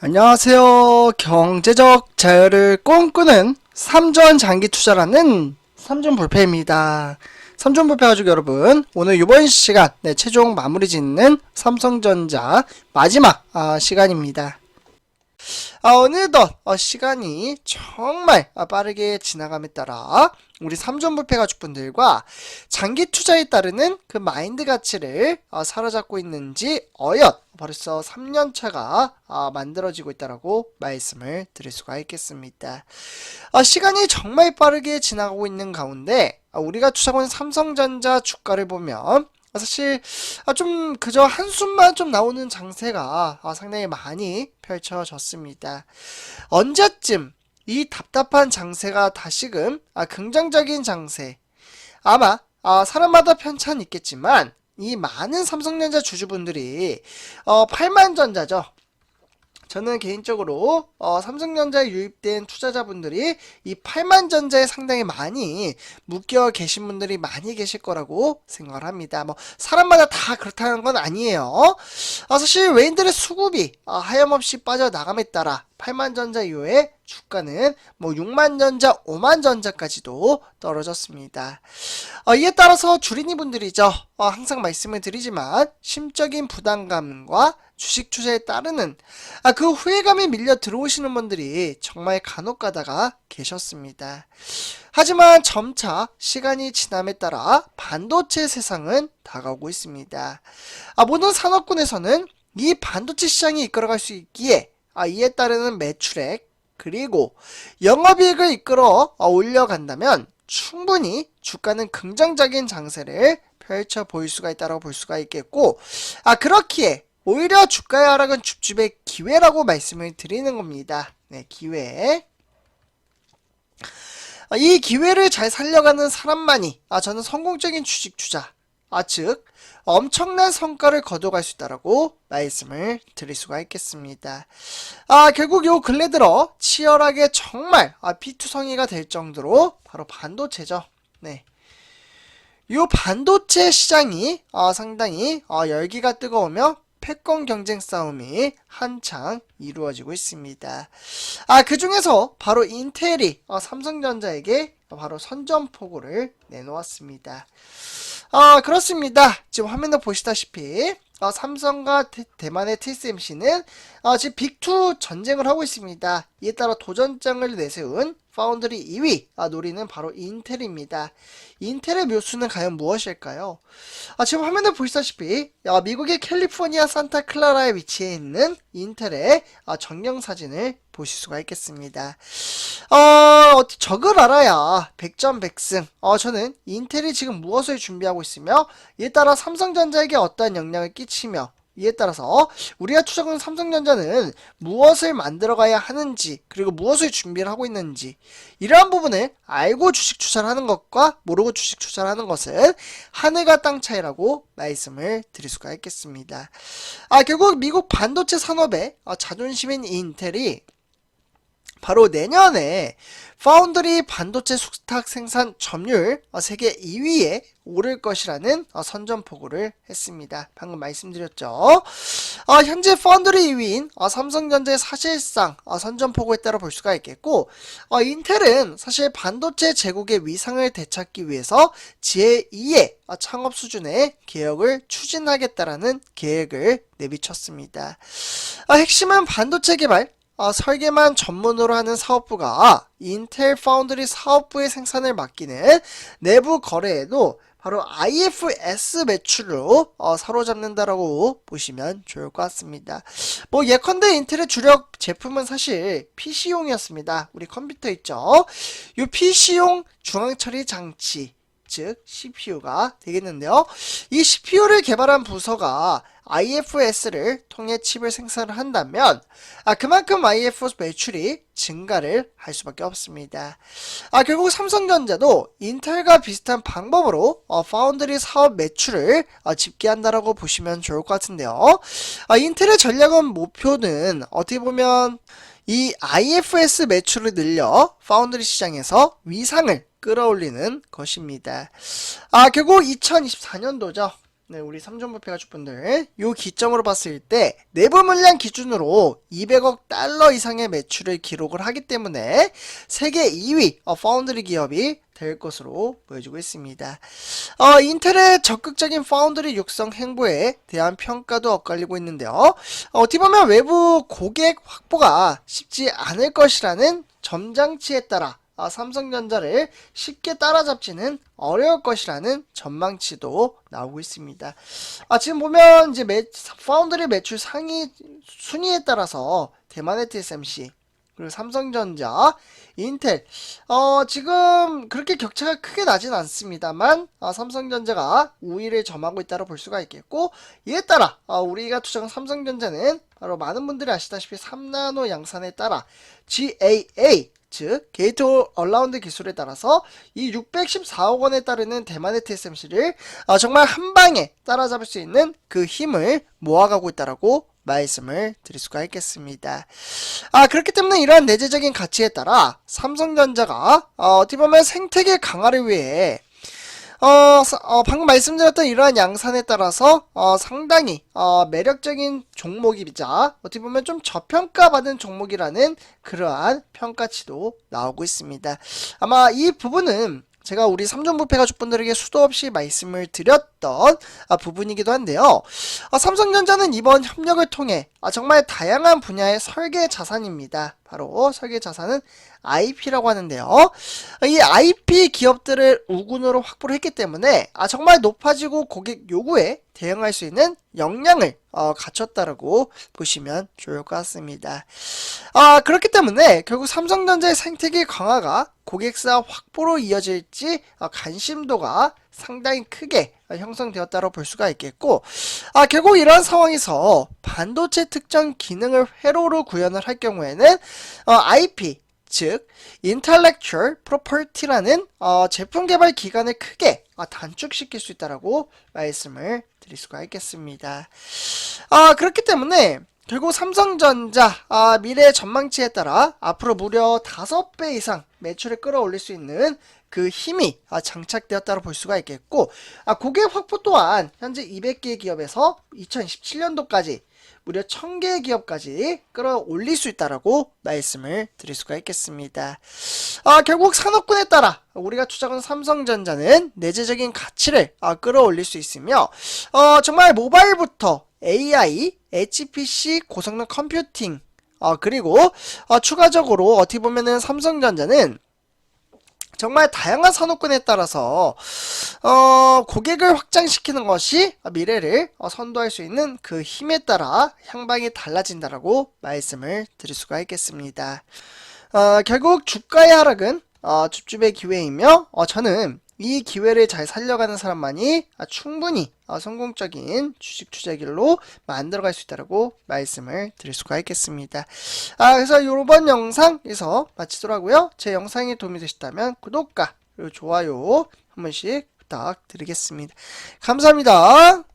안녕하세요. 경제적 자유를 꿈꾸는 삼전 장기 투자라는 삼전 불패입니다. 삼전 불패 가지고 여러분 오늘 이번 시간 네, 최종 마무리 짓는 삼성전자 마지막 아, 시간입니다. 아, 어느덧 어, 시간이 정말 아, 빠르게 지나감에 따라 우리 삼전불패 가족분들과 장기 투자에 따르는 그 마인드 가치를 어, 사로잡고 있는지 어엿 벌써 3년 차가 어, 만들어지고 있다라고 말씀을 드릴 수가 있겠습니다. 어, 시간이 정말 빠르게 지나가고 있는 가운데 어, 우리가 투자하고 있는 삼성전자 주가를 보면 아, 사실 아, 좀 그저 한숨만 좀 나오는 장세가 아, 상당히 많이 펼쳐졌습니다. 언제쯤 이 답답한 장세가 다시금 아, 긍정적인 장세 아마 아, 사람마다 편차는 있겠지만 이 많은 삼성전자 주주분들이 어, 8만전자죠. 저는 개인적으로 어, 삼성전자에 유입된 투자자분들이 이 8만전자에 상당히 많이 묶여 계신 분들이 많이 계실 거라고 생각을 합니다. 뭐 사람마다 다 그렇다는 건 아니에요. 아, 사실 외인들의 수급이 아, 하염없이 빠져나감에 따라 8만전자 이후에 주가는 뭐 6만전자, 5만전자까지도 떨어졌습니다. 어, 이에 따라서 주린이 분들이죠. 어, 항상 말씀을 드리지만 심적인 부담감과 주식 투자에 따르는 아, 그 후회감에 밀려 들어오시는 분들이 정말 간혹 가다가 계셨습니다. 하지만 점차 시간이 지남에 따라 반도체 세상은 다가오고 있습니다. 아, 모든 산업군에서는 이 반도체 시장이 이끌어갈 수 있기에 아, 이에 따르는 매출액 그리고 영업이익을 이끌어 어, 올려간다면 충분히 주가는 긍정적인 장세를 펼쳐 보일 수가 있다고 볼 수가 있겠고 아 그렇기에 오히려 주가의 하락은 줍줍의 기회라고 말씀을 드리는 겁니다. 네, 기회. 아, 이 기회를 잘 살려가는 사람만이 아 저는 성공적인 주식 투자 아즉 엄청난 성과를 거둬갈 수 있다라고 말씀을 드릴 수가 있겠습니다. 아 결국 요 근래 들어 치열하게 정말 아 피투성이가 될 정도로 바로 반도체죠. 네. 요 반도체 시장이 어, 상당히 어, 열기가 뜨거우며 패권 경쟁 싸움이 한창 이루어지고 있습니다. 아, 그 중에서 바로 인텔이 어, 삼성전자에게 바로 선전포고를 내놓았습니다. 아, 그렇습니다. 지금 화면에 보시다시피 어, 삼성과 대, 만의 TSMC는 어, 지금 빅2 전쟁을 하고 있습니다. 이에 따라 도전장을 내세운 파운드리 2위 아, 노리는 바로 인텔입니다. 인텔의 묘수는 과연 무엇일까요? 아, 지금 화면에 보시다시피 아, 미국의 캘리포니아 산타클라라에 위치해 있는 인텔의 아, 정령 사진을 보실 수가 있겠습니다. 어, 적을 알아야 백전백승. 어, 저는 인텔이 지금 무엇을 준비하고 있으며 이에 따라 삼성전자에게 어떠한 영향을 끼치며 이에 따라서 우리가 투자하는 삼성전자는 무엇을 만들어가야 하는지 그리고 무엇을 준비를 하고 있는지 이러한 부분을 알고 주식 투자를 하는 것과 모르고 주식 투자를 하는 것은 하늘과 땅 차이라고 말씀을 드릴 수가 있겠습니다. 아 결국 미국 반도체 산업의 어, 자존심인 인텔이 바로 내년에 파운드리 반도체 숙탁 생산 점유율 어, 세계 2위에 오를 것이라는 어, 선전포고를 했습니다. 방금 말씀드렸죠. 어, 현재 파운드리 2위인 삼성전자의 사실상 선전포고에 따라 볼 수가 있겠고 인텔은 사실 반도체 제국의 위상을 되찾기 위해서 제2의 창업 수준의 개혁을 추진하겠다라는 계획을 내비쳤습니다. 핵심은 반도체 개발 어, 설계만 전문으로 하는 사업부가 인텔 파운드리 사업부의 생산을 맡기는 내부 거래에도 바로 IFS 매출로 어, 사로잡는다라고 보시면 좋을 것 같습니다. 뭐 예컨대 인텔의 주력 제품은 사실 PC용이었습니다. 우리 컴퓨터 있죠? 이 PC용 중앙처리 장치 즉 CPU가 되겠는데요. 이 CPU를 개발한 부서가 IFS를 통해 칩을 생산을 한다면 아, 그만큼 IFS 매출이 증가를 할 수밖에 없습니다. 아, 결국 삼성전자도 인텔과 비슷한 방법으로 어, 파운드리 사업 매출을 어, 집계한다라고 보시면 좋을 것 같은데요. 아, 인텔의 전략은 목표는 어떻게 보면 이 IFS 매출을 늘려 파운드리 시장에서 위상을 끌어올리는 것입니다. 아, 결국 2024년도죠. 네, 우리 삼종부패 가족분들, 요 기점으로 봤을 때 내부 물량 기준으로 200억 달러 이상의 매출을 기록을 하기 때문에 세계 2위 어, 파운드리 기업이 될 것으로 보여지고 있습니다. 어, 인텔의 적극적인 파운드리 육성 행보에 대한 평가도 엇갈리고 있는데요. 어, 어떻게 보면 외부 고객 확보가 쉽지 않을 것이라는 점장치에 따라 아, 삼성전자를 쉽게 따라잡지는 어려울 것이라는 전망치도 나오고 있습니다. 아, 지금 보면 이제 매, 파운드리 매출 상위 순위에 따라서 대만의 TSMC 그리고 삼성전자, 인텔 어, 지금 그렇게 격차가 크게 나진 않습니다만 아, 삼성전자가 우위를 점하고 있다고 볼 수가 있겠고 이에 따라 아, 우리가 투자한 삼성전자는 바로 많은 분들이 아시다시피 3나노 양산에 따라 GAA 즉 게이트 얼라운드 기술에 따라서 이 614억 원에 따르는 대만의 TSMC를 어, 정말 한 방에 따라잡을 수 있는 그 힘을 모아가고 있다라고 말씀을 드릴 수가 있겠습니다. 아 그렇기 때문에 이러한 내재적인 가치에 따라 삼성전자가 어, 어떻게 보면 생태계 강화를 위해 어, 사- 어, 방금 말씀드렸던 이러한 양산에 따라서 어, 상당히 어, 매력적인 종목이자 어떻게 보면 좀 저평가받은 종목이라는 그러한 평가치도 나오고 있습니다. 아마 이 부분은 제가 우리 삼종부패 가족분들에게 수도 없이 말씀을 드렸던 아, 부분이기도 한데요. 아, 삼성전자는 이번 협력을 통해 아, 정말 다양한 분야의 설계 자산입니다. 바로 설계 자산은 IP라고 하는데요. 이 IP 기업들을 우군으로 확보를 했기 때문에 아, 정말 높아지고 고객 요구에 대응할 수 있는 역량을 어, 갖췄다라고 보시면 좋을 것 같습니다. 아, 그렇기 때문에 결국 삼성전자의 생태계 강화가 고객사 확보로 이어질지 어, 관심도가 상당히 크게 어, 형성되었다고 볼 수가 있겠고, 아, 결국 이런 상황에서 반도체 특정 기능을 회로로 구현을 할 경우에는 어, IP 즉 Intellectual Property라는 어, 제품 개발 기간을 크게 어, 단축시킬 수 있다라고 말씀을 드릴 수가 있겠습니다. 아 그렇기 때문에 결국 삼성전자 아, 미래 전망치에 따라 앞으로 무려 5배 이상 매출을 끌어올릴 수 있는 그 힘이 아, 장착되었다고 볼 수가 있겠고 아, 고객 확보 또한 현재 200개 기업에서 2017년도까지 무려 1000개의 기업까지 끌어올릴 수 있다라고 말씀을 드릴 수가 있겠습니다. 아, 결국 산업군에 따라 우리가 투자한 삼성전자는 내재적인 가치를 아, 끌어올릴 수 있으며 어, 정말 모바일부터 AI, HPC, 고성능 컴퓨팅 어, 그리고 어, 추가적으로 어떻게 보면은 삼성전자는 정말 다양한 산업군에 따라서 어, 고객을 확장시키는 것이 미래를 어, 선도할 수 있는 그 힘에 따라 향방이 달라진다라고 말씀을 드릴 수가 있겠습니다. 어, 결국 주가의 하락은 어, 줍줍의 기회이며 어, 저는 이 기회를 잘 살려가는 사람만이 아, 충분히 어, 성공적인 주식 투자 길로 만들어갈 수 있다고 말씀을 드릴 수가 있겠습니다. 아, 그래서 이번 영상에서 마치도록 하고요. 제 영상이 도움이 되셨다면 구독과 좋아요 한 번씩 부탁드리겠습니다. 감사합니다.